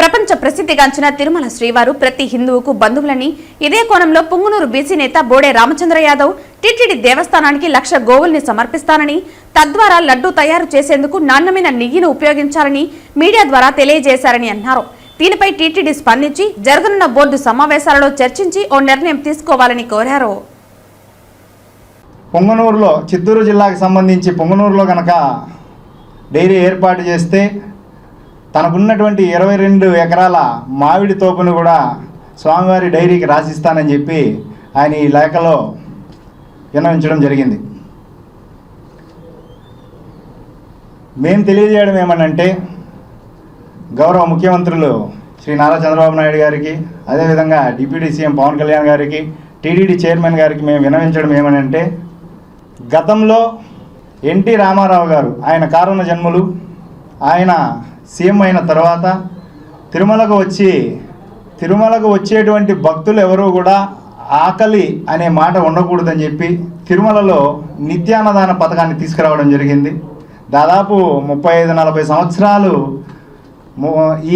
ప్రపంచ ప్రసిద్ధిగాంచిన తిరుమల శ్రీవారు ప్రతి హిందువుకు బంధువులని. ఇదే కోణంలో పుంగునూరు బీసీ నేత బోడే రామచంద్ర యాదవ్ టిటిడి దేవస్థానానికి లక్ష గోవుల్ని సమర్పిస్తానని తద్వారా లడ్డూ తయారు చేసేందుకు నాణ్యమైన నెయ్యిని ఉపయోగించాలని మీడియా ద్వారా తెలియజేశారని అన్నారు. దీనిపై టీటీడీ స్పందించి జరగనున్న బోర్డు సమావేశాలలో చర్చించి ఓ నిర్ణయం తీసుకోవాలని కోరారు. పొంగనూరులో చిత్తూరు జిల్లాకు సంబంధించి పొంగనూరులో కనుక డైరీ ఏర్పాటు చేస్తే తనకున్నటువంటి ఇరవై రెండు ఎకరాల మామిడి తోపును కూడా స్వామివారి డైరీకి రాసిస్తానని చెప్పి ఆయన ఈ లేఖలో విన్నవించడం జరిగింది. మేము తెలియజేయడం ఏమనంటే గౌరవ ముఖ్యమంత్రులు శ్రీ నారా చంద్రబాబు నాయుడు గారికి అదేవిధంగా డిప్యూటీ సీఎం పవన్ కళ్యాణ్ గారికి టీడీడీ చైర్మన్ గారికి మేము వినవించడం ఏమనంటే గతంలో ఎన్టీ రామారావు గారు ఆయన కారుణ జన్మలు ఆయన సీఎం అయిన తర్వాత తిరుమలకు వచ్చి తిరుమలకు వచ్చేటువంటి భక్తులు ఎవరూ కూడా ఆకలి అనే మాట ఉండకూడదని చెప్పి తిరుమలలో నిత్యాన్నదాన పథకాన్ని తీసుకురావడం జరిగింది. దాదాపు ముప్పై ఐదు నలభై సంవత్సరాలు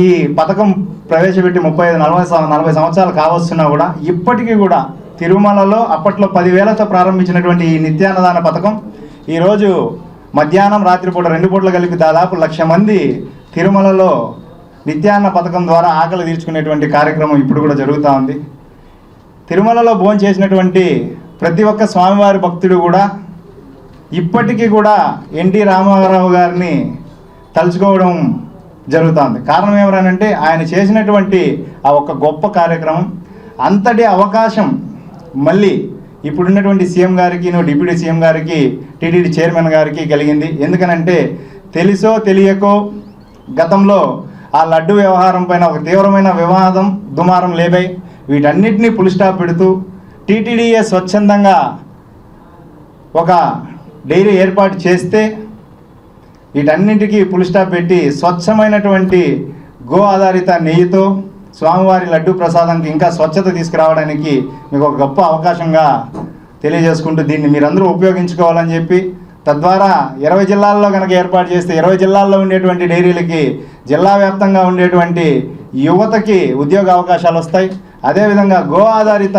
ఈ పథకం ప్రవేశపెట్టి ముప్పై ఐదు నలభై నలభై సంవత్సరాలు కావస్తున్నా కూడా ఇప్పటికీ కూడా తిరుమలలో అప్పట్లో పదివేలతో ప్రారంభించినటువంటి ఈ నిత్యాన్నదాన పథకం ఈరోజు మధ్యాహ్నం రాత్రిపూట రెండు పూటలు కలిపి దాదాపు లక్ష మంది తిరుమలలో నిత్యాన్న పథకం ద్వారా ఆకలి తీర్చుకునేటువంటి కార్యక్రమం ఇప్పుడు కూడా జరుగుతూ ఉంది. తిరుమలలో భోజనం చేసినటువంటి ప్రతి ఒక్క స్వామివారి భక్తుడు కూడా ఇప్పటికీ కూడా ఎన్టీ రామారావు గారిని తలుచుకోవడం జరుగుతుంది కారణం ఏమరానంటే ఆయన చేసినటువంటి ఆ ఒక్క గొప్ప కార్యక్రమం అంతటి అవకాశం మళ్ళీ ఇప్పుడున్నటువంటి సీఎం గారికి డిప్యూటీ సీఎం గారికి టీటీడీ చైర్మన్ గారికి కలిగింది. ఎందుకనంటే తెలుసో తెలియకో గతంలో ఆ లడ్డు వ్యవహారం పైన ఒక తీవ్రమైన వివాదం దుమారం లేబాయి వీటన్నిటినీ పులిస్టాప్ పెడుతూ టీటీడీఏ స్వచ్ఛందంగా ఒక డైరీ ఏర్పాటు చేస్తే వీటన్నింటికీ పులిస్టాప్ పెట్టి స్వచ్ఛమైనటువంటి గో ఆధారిత నెయ్యితో స్వామివారి లడ్డు ప్రసాదానికి ఇంకా స్వచ్ఛత తీసుకురావడానికి మీకు ఒక గొప్ప అవకాశంగా తెలియజేసుకుంటూ దీన్ని మీరందరూ ఉపయోగించుకోవాలని చెప్పి తద్వారా ఇరవై జిల్లాల్లో కనుక ఏర్పాటు చేస్తే ఇరవై జిల్లాల్లో ఉండేటువంటి డైరీలకి జిల్లా వ్యాప్తంగా ఉండేటువంటి యువతకి ఉద్యోగ అవకాశాలు వస్తాయి. అదేవిధంగా గో ఆధారిత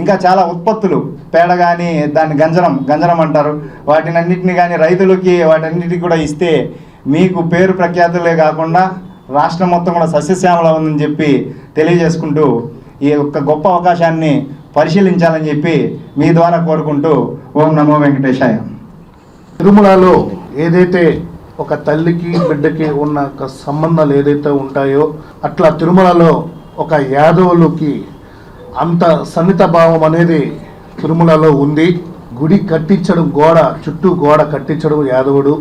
ఇంకా చాలా ఉత్పత్తులు పేడ కానీ దాన్ని గంజరం గంజరం అంటారు. వాటినన్నింటినీ కానీ రైతులకి వాటన్నిటికి కూడా ఇస్తే మీకు పేరు ప్రఖ్యాతులే కాకుండా రాష్ట్రం మొత్తం కూడా సస్యశ్యామల ఉందని చెప్పి తెలియజేసుకుంటూ ఈ యొక్క గొప్ప అవకాశాన్ని పరిశీలించాలని చెప్పి మీ ద్వారా కోరుకుంటూ ఓం నమో వెంకటేశాయ. తిరుమలలో ఏదైతే ఒక తల్లికి బిడ్డకి ఉన్న ఒక సంబంధాలు ఏదైతే ఉంటాయో అట్లా తిరుమలలో ఒక యాదవులకి అంత సన్నిత భావం అనేది తిరుమలలో ఉంది. గుడి కట్టించడం గోడ చుట్టూ గోడ కట్టించడం యాదవుడు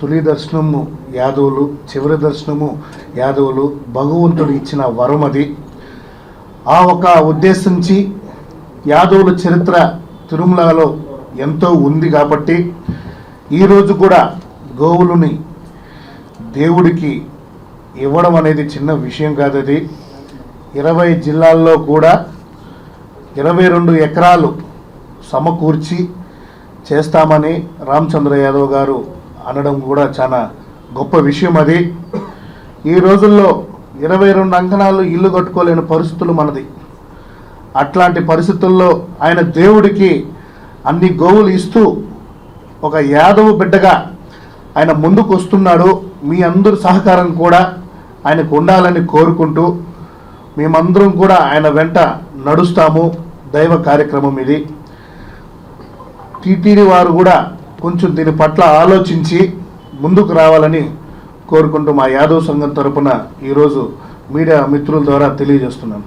తొలి దర్శనము యాదవులు చివరి దర్శనము యాదవులు భగవంతుడు ఇచ్చిన వరం అది. ఆ ఒక ఉద్దేశించి యాదవుల చరిత్ర తిరుమలలో ఎంతో ఉంది కాబట్టి ఈరోజు కూడా గోవులని దేవుడికి ఇవ్వడం అనేది చిన్న విషయం కాదు అది. ఇరవై జిల్లాల్లో కూడా ఇరవై రెండు ఎకరాలు సమకూర్చి చేస్తామని రామచంద్ర యాదవ్ గారు అనడం కూడా చాలా గొప్ప విషయం అది. ఈ రోజుల్లో ఇరవై రెండు అంకణాలు ఇల్లు కట్టుకోలేని పరిస్థితులు మనది. అట్లాంటి పరిస్థితుల్లో ఆయన దేవుడికి అన్ని గోవులు ఇస్తూ ఒక యాదవ బిడ్డగా ఆయన ముందుకు వస్తున్నాడు. మీ అందరి సహకారం కూడా ఆయనకు ఉండాలని కోరుకుంటూ మేమందరం కూడా ఆయన వెంట నడుస్తాము. దైవ కార్యక్రమం ఇది. టీటీడీ వారు కూడా కొంచెం దీని పట్ల ఆలోచించి ముందుకు రావాలని కోరుకుంటూ మా యాదవ్ సంఘం తరపున ఈరోజు మీడియా మిత్రుల ద్వారా తెలియజేస్తున్నాను.